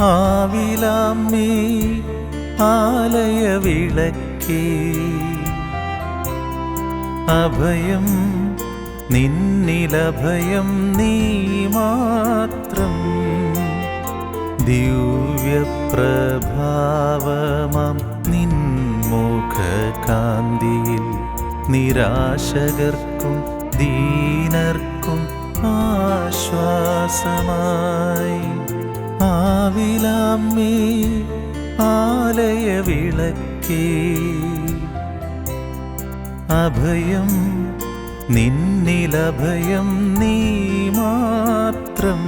ആവിലാമ്മേ ആലയ വിളക്കേ അഭയം നിന്നിലഭയം നീ മാത്രം. ദിവ്യപ്രഭാവമം നിൻമുഖകാന്തിയിൽ നിരാശകർക്കും ദീനർക്കും ആശ്വാസമായി. ആവിലാമ്മേ ആലയ വിളക്കേ. അഭയം നിന്നിലഭയം നീ മാത്രം.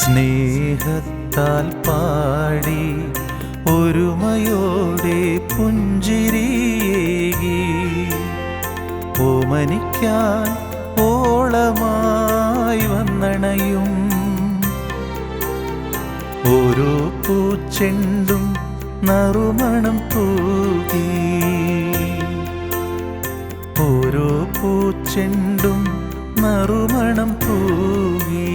സ്നേഹത്താൽ പാടി ഒരുമയോടെ പുഞ്ചിരിയേകി. ഓമനിക്കാൻ ഓളമായി വന്നണയും. ഓരോ പൂച്ചെണ്ടും നറുമണം പൂകി ഓരോ പൂച്ചെണ്ടും നറുമണം തൂകി.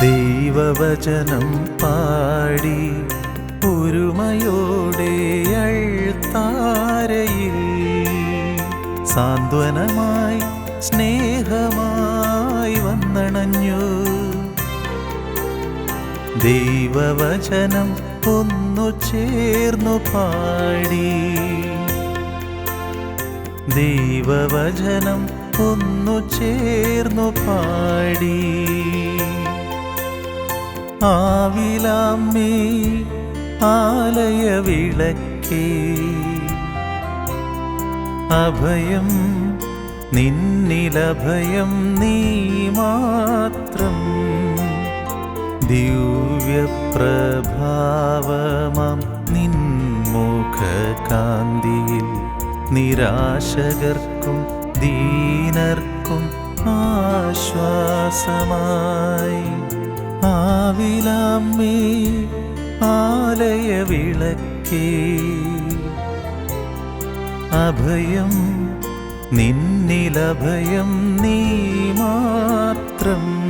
ദൈവവചനം പാടി ഒരുമയോടെ അൾത്താരയിൽ സാന്ത്വനമായി സ്നേഹമായി വന്നണഞ്ഞു. ദൈവവചനം ഒന്നു ചേർന്നു പാടി. ദൈവവചനം ഒന്നു ചേർന്നു പാടി. ആവിലാമ്മേ ആലയ വിളക്കേ അഭയം നിന്നിലഭയം നീ മാത്രം. ദിവ്യപ്രഭാവമാം നിൻമുഖകാന്തിയിൽ നിരാശകർക്കും ദീനർക്കും ആശ്വാസമായി. ആവിലാമ്മേ ആലയ വിളക്കേ. അഭയം നിന്നിലഭയം നീ മാത്രം.